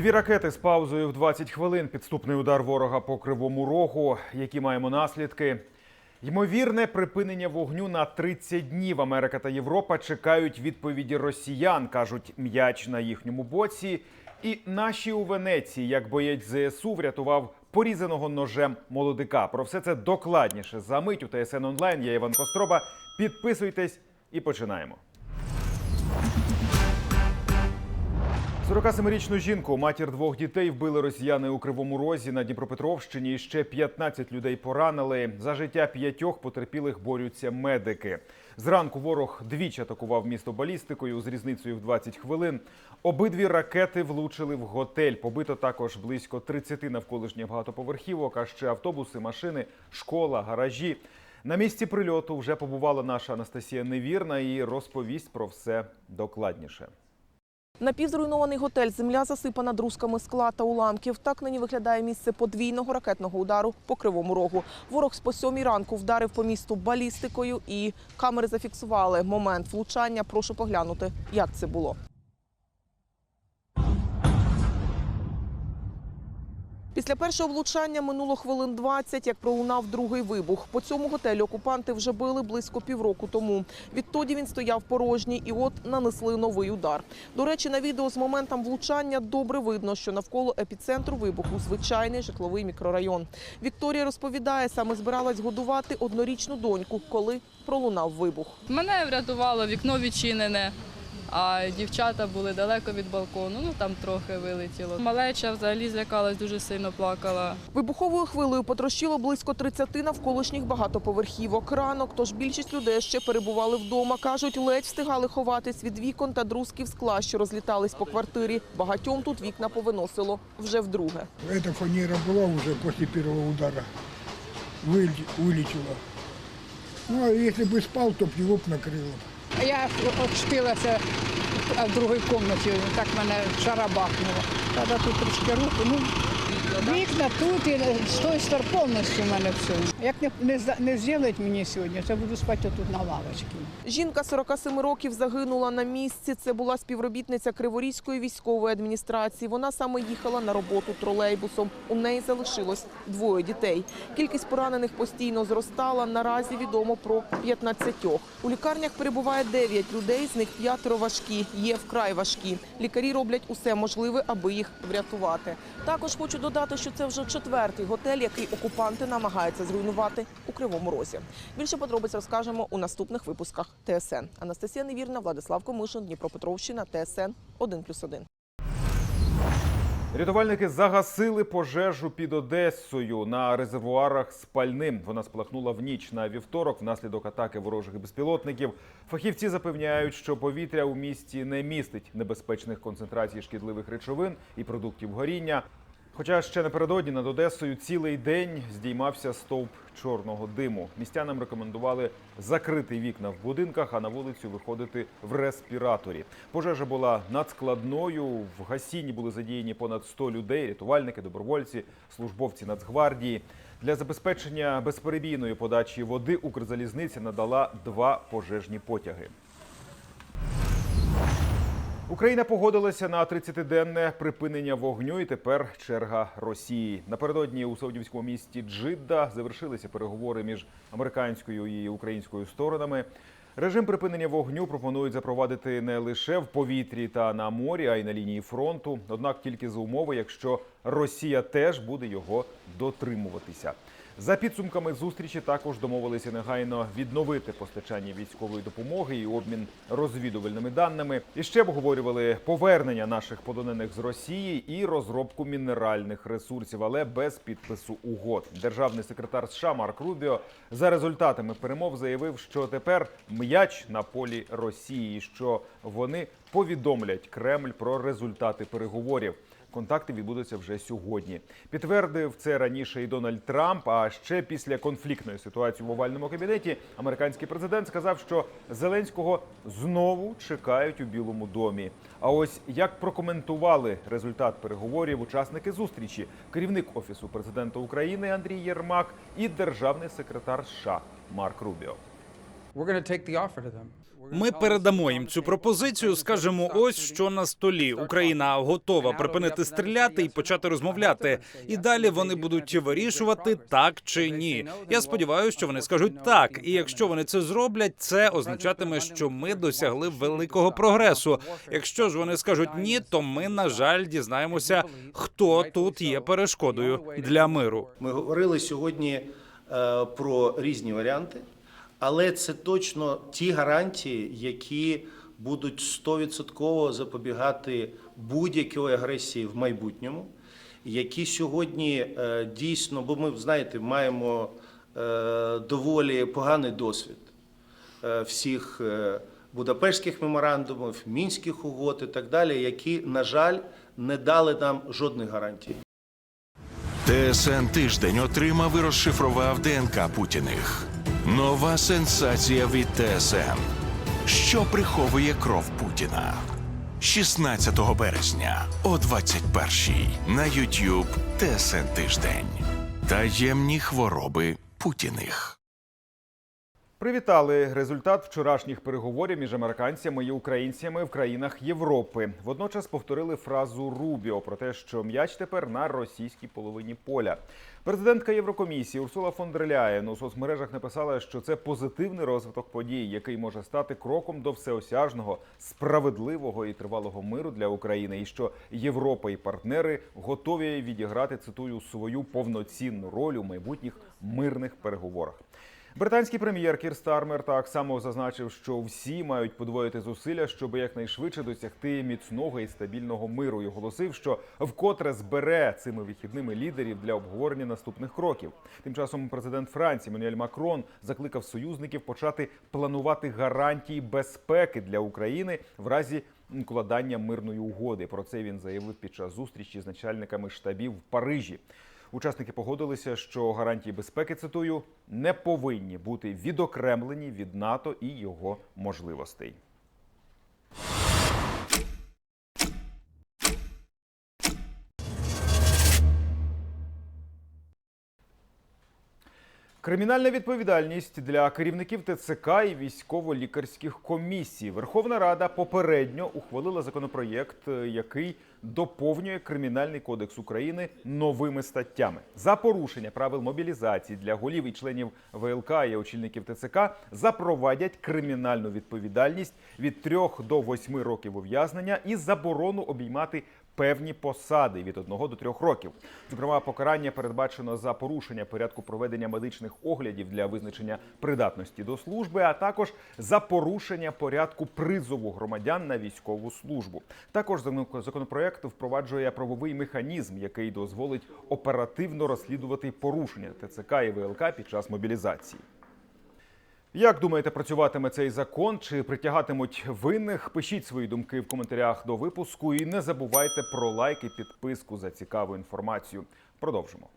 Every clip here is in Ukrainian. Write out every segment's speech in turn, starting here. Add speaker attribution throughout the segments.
Speaker 1: Дві ракети з паузою в 20 хвилин. Підступний удар ворога по кривому рогу. Які маємо наслідки? Ймовірне припинення вогню на 30 днів. Америка та Європа чекають відповіді росіян, кажуть м'яч на їхньому боці. І наші у Венеції, як боєць ЗСУ, врятував порізаного ножем молодика. Про все це докладніше за мить у ТСН онлайн. Я Іван Костроба. Підписуйтесь і починаємо. 47-річну жінку, матір двох дітей, вбили росіяни у Кривому Розі на Дніпропетровщині. Ще 15 людей поранили. За життя п'ятьох потерпілих борються медики. Зранку ворог двічі атакував місто балістикою з різницею в 20 хвилин. Обидві ракети влучили в готель. Побито також близько 30 навколишніх багатоповерхівок, а ще автобуси, машини, школа, гаражі. На місці прильоту вже побувала наша Анастасія Невірна і розповість про все докладніше.
Speaker 2: Напівзруйнований готель, земля засипана друзками скла та уламків. Так нині виглядає місце подвійного ракетного удару по кривому рогу. Ворог з по сьомій ранку вдарив по місту балістикою, і камери зафіксували момент влучання. Прошу поглянути, як це було. Після першого влучання минуло хвилин 20, як пролунав другий вибух. По цьому готелю окупанти вже били близько півроку тому. Відтоді він стояв порожній і от нанесли новий удар. До речі, на відео з моментом влучання добре видно, що навколо епіцентру вибуху звичайний житловий мікрорайон. Вікторія розповідає, саме збиралась годувати однорічну доньку, коли пролунав вибух.
Speaker 3: Мене врятувало вікно відчинене, а дівчата були далеко від балкону, ну там трохи вилетіло. Малеча взагалі злякалась, дуже сильно плакала.
Speaker 2: Вибуховою хвилею потрощило близько 30 навколишніх багатоповерхівок. Ранок, тож більшість людей ще перебували вдома. Кажуть, ледь встигали ховатись від вікон та друзків скла, що розлітались по квартирі. Багатьом тут вікна повиносило вже вдруге.
Speaker 4: Эта фанера была уже после первого удара. Выль- Вылетела. Ну, а если бы спал, то б его б накрыло.
Speaker 5: Я очтилася в другій кімнаті, так мене шарабахнуло. Тоді тут трішки руку, ну, вікна тут і з тої сторони повністю в мене все. Як не, не, не зроблять мені сьогодні, то буду спати тут на лавочці.
Speaker 2: Жінка 47 років загинула на місці. Це була співробітниця Криворізької військової адміністрації. Вона саме їхала на роботу тролейбусом. У неї залишилось двоє дітей. Кількість поранених постійно зростала. Наразі відомо про 15. У лікарнях перебуває 9 людей, з них п'ятеро важкі, є вкрай важкі. Лікарі роблять усе можливе, аби їх врятувати. Також хочу додати, що це вже четвертий готель, який окупанти намагаються зруйнувати у Кривому Розі. Більше подробиць розкажемо у наступних випусках ТСН. Анастасія Невірна, Владислав Комишин, Дніпропетровщина, ТСН 1+,1.
Speaker 1: Рятувальники загасили пожежу під Одесою на резервуарах з пальним. Вона спалахнула в ніч на вівторок внаслідок атаки ворожих безпілотників. Фахівці запевняють, що повітря у місті не містить небезпечних концентрацій шкідливих речовин і продуктів горіння. Хоча ще напередодні над Одесою цілий день здіймався стовп чорного диму. Містянам рекомендували закрити вікна в будинках, а на вулицю виходити в респіраторі. Пожежа була надскладною. В гасінні були задіяні понад 100 людей, рятувальники, добровольці, службовці Нацгвардії. Для забезпечення безперебійної подачі води Укрзалізниця надала два пожежні потяги. Україна погодилася на 30-денне припинення вогню, і тепер черга Росії. Напередодні у саудівському місті Джидда завершилися переговори між американською і українською сторонами. Режим припинення вогню пропонують запровадити не лише в повітрі та на морі, а й на лінії фронту. Однак тільки за умови, якщо Росія теж буде його дотримуватися. За підсумками зустрічі також домовилися негайно відновити постачання військової допомоги і обмін розвідувальними даними. І ще обговорювали повернення наших полонених з Росії і розробку мінеральних ресурсів, але без підпису угод. Державний секретар США Марк Рубіо за результатами перемов заявив, що тепер м'яч на полі Росії, що вони повідомлять Кремль про результати переговорів. Контакти відбудуться вже сьогодні. Підтвердив це раніше і Дональд Трамп. А ще після конфліктної ситуації в овальному кабінеті американський президент сказав, що Зеленського знову чекають у Білому домі. А ось як прокоментували результат переговорів учасники зустрічі, керівник офісу президента України Андрій Єрмак і державний секретар США Марк Рубіо.
Speaker 6: Ми передамо їм цю пропозицію. Скажемо, ось що на столі. Україна готова припинити стріляти і почати розмовляти. І далі вони будуть вирішувати так чи ні. Я сподіваюся, що вони скажуть так. І якщо вони це зроблять, це означатиме, що ми досягли великого прогресу. Якщо ж вони скажуть ні, то ми на жаль дізнаємося, хто тут є перешкодою для миру.
Speaker 7: Ми говорили сьогодні е, про різні варіанти, але це точно ті гарантії, які будуть 100% запобігати будь-якій агресії в майбутньому, які сьогодні е, дійсно, бо ми знаєте, маємо е, доволі поганий досвід е, всіх Будапештських меморандумів, мінських угод і так далі, які, на жаль, не дали нам жодних гарантій.
Speaker 8: ТСН тиждень отримав і розшифрував ДНК Путіних. Нова сенсація від ТСН. Що приховує кров Путіна? 16 березня о 21-й на YouTube ТСН тиждень. Таємні хвороби Путіних.
Speaker 1: Привітали результат вчорашніх переговорів між американцями і українцями в країнах Європи. Водночас повторили фразу Рубіо про те, що м'яч тепер на російській половині поля. Президентка Єврокомісії Урсула фон дер Ляєн у соцмережах написала, що це позитивний розвиток подій, який може стати кроком до всеосяжного, справедливого і тривалого миру для України, і що Європа і партнери готові відіграти цитую свою повноцінну роль у майбутніх мирних переговорах. Британський прем'єр Кір Стармер так само зазначив, що всі мають подвоїти зусилля, щоб якнайшвидше досягти міцного і стабільного миру. І оголосив, що вкотре збере цими вихідними лідерів для обговорення наступних кроків. Тим часом президент Франції Мануель Макрон закликав союзників почати планувати гарантії безпеки для України в разі укладання мирної угоди. Про це він заявив під час зустрічі з начальниками штабів в Парижі. Учасники погодилися, що гарантії безпеки цитую не повинні бути відокремлені від НАТО і його можливостей. Кримінальна відповідальність для керівників ТЦК і військово-лікарських комісій. Верховна Рада попередньо ухвалила законопроєкт, е, який доповнює Кримінальний кодекс України новими статтями за порушення правил мобілізації для голів і членів ВЛК і очільників ТЦК запровадять кримінальну відповідальність від 3 до 8 років ув'язнення і заборону обіймати певні посади від 1 до 3 років. Зокрема, покарання передбачено за порушення порядку проведення медичних оглядів для визначення придатності до служби, а також за порушення порядку призову громадян на військову службу. Також законопроект впроваджує правовий механізм, який дозволить оперативно розслідувати порушення ТЦК і ВЛК під час мобілізації. Як думаєте, працюватиме цей закон чи притягатимуть винних? Пишіть свої думки в коментарях до випуску і не забувайте про лайк і підписку за цікаву інформацію. Продовжимо.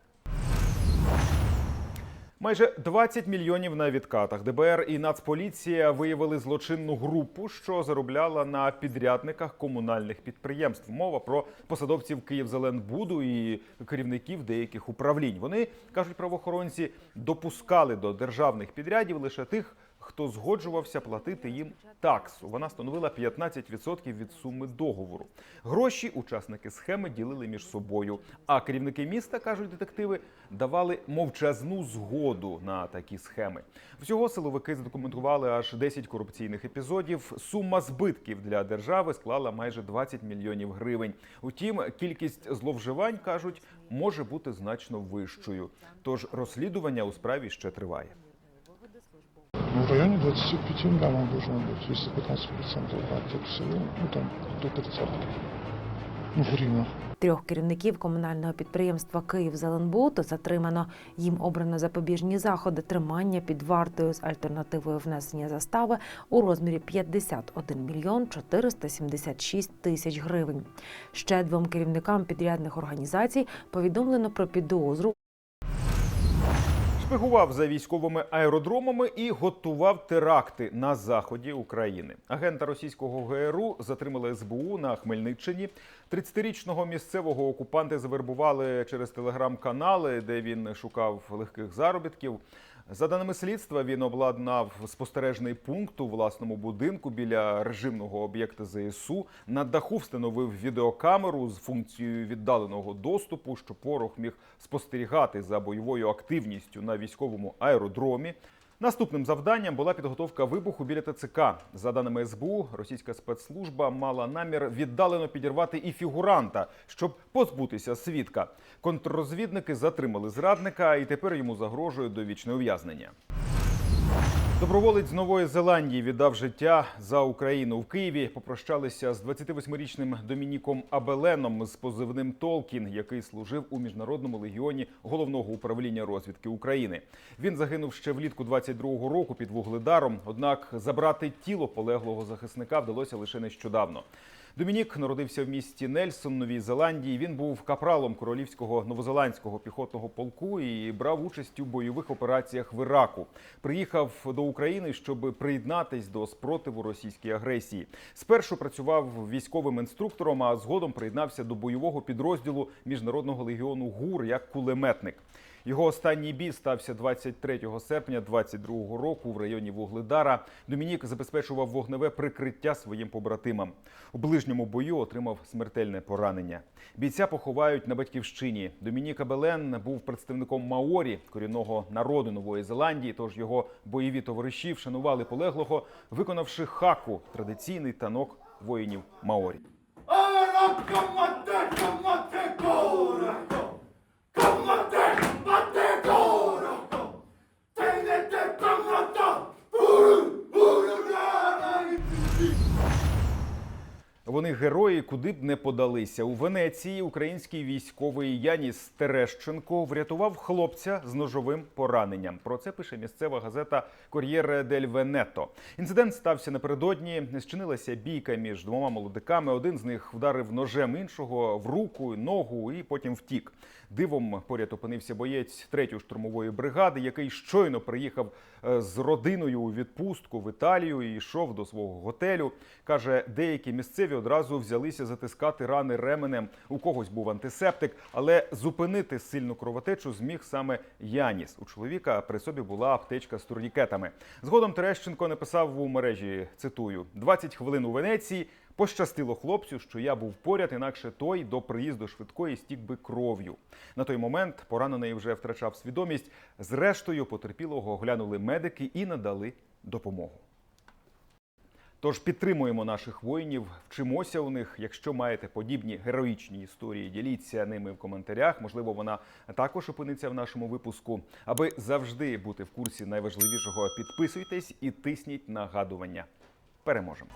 Speaker 1: Майже 20 мільйонів на відкатах. ДБР і Нацполіція виявили злочинну групу, що заробляла на підрядниках комунальних підприємств. Мова про посадовців Київзеленбуду і керівників деяких управлінь. Вони кажуть, правоохоронці допускали до державних підрядів лише тих, хто згоджувався платити їм таксу. Вона становила 15% від суми договору. Гроші учасники схеми ділили між собою. А керівники міста кажуть детективи, давали мовчазну згоду на такі схеми. Всього силовики задокументували аж 10 корупційних епізодів. Сума збитків для держави склала майже 20 мільйонів гривень. Утім, кількість зловживань кажуть може бути значно вищою. Тож розслідування у справі ще триває.
Speaker 9: В районе 25 да, он должен быть, если 15% брать от всего, ну там до 30 ну, в гривнах.
Speaker 10: Трьох керівників комунального підприємства «Київзеленбуд» затримано. Їм обрано запобіжні заходи тримання під вартою з альтернативою внесення застави у розмірі 51 мільйон 476 тисяч гривень. Ще двом керівникам підрядних організацій повідомлено про підозру
Speaker 1: Шпигував за військовими аеродромами і готував теракти на заході України. Агента російського ГРУ затримали СБУ на Хмельниччині. 30-річного місцевого окупанти завербували через телеграм-канали, де він шукав легких заробітків. За даними слідства, він обладнав спостережний пункт у власному будинку біля режимного об'єкта ЗСУ. На даху встановив відеокамеру з функцією віддаленого доступу, що порох міг спостерігати за бойовою активністю на військовому аеродромі. Наступним завданням була підготовка вибуху біля ТЦК. За даними СБУ, російська спецслужба мала намір віддалено підірвати і фігуранта, щоб позбутися свідка. Контррозвідники затримали зрадника, і тепер йому загрожує довічне ув'язнення. Доброволець Нової Зеландії віддав життя за Україну в Києві. Попрощалися з 28-річним Домініком Абеленом з позивним Толкін, який служив у міжнародному легіоні головного управління розвідки України. Він загинув ще влітку 22-го року під вугледаром. Однак забрати тіло полеглого захисника вдалося лише нещодавно. Домінік народився в місті Нельсон, Новій Зеландії. Він був капралом королівського новозеландського піхотного полку і брав участь у бойових операціях в Іраку. Приїхав до України, щоб приєднатись до спротиву російській агресії. Спершу працював військовим інструктором, а згодом приєднався до бойового підрозділу міжнародного легіону ГУР як кулеметник. Його останній бій стався 23 серпня 22 року в районі Вугледара. Домінік забезпечував вогневе прикриття своїм побратимам. У ближньому бою отримав смертельне поранення. Бійця поховають на батьківщині. Домінік Абелен був представником Маорі, корінного народу Нової Зеландії. Тож його бойові товариші вшанували полеглого, виконавши хаку традиційний танок воїнів Маорі. Вони герої, куди б не подалися. У Венеції український військовий Яніс Терещенко врятував хлопця з ножовим пораненням. Про це пише місцева газета Кор'єре дель Венето. Інцидент стався напередодні. Зчинилася бійка між двома молодиками. Один з них вдарив ножем іншого в руку, ногу і потім втік. Дивом поряд опинився боєць третьої штурмової бригади, який щойно приїхав е, з родиною у відпустку в Італію і йшов до свого готелю. каже, деякі місцеві одразу взялися затискати рани ременем. У когось був антисептик, але зупинити сильну кровотечу зміг саме Яніс. У чоловіка при собі була аптечка з турнікетами. Згодом Терещенко написав у мережі: цитую: «20 хвилин у Венеції. Пощастило хлопцю, що я був поряд, інакше той до приїзду швидкої стік би кров'ю. На той момент поранений вже втрачав свідомість. Зрештою, потерпілого оглянули медики і надали допомогу. Тож підтримуємо наших воїнів, вчимося у них. Якщо маєте подібні героїчні історії, діліться ними в коментарях. Можливо, вона також опиниться в нашому випуску. Аби завжди бути в курсі найважливішого, підписуйтесь і тисніть нагадування. Переможемо!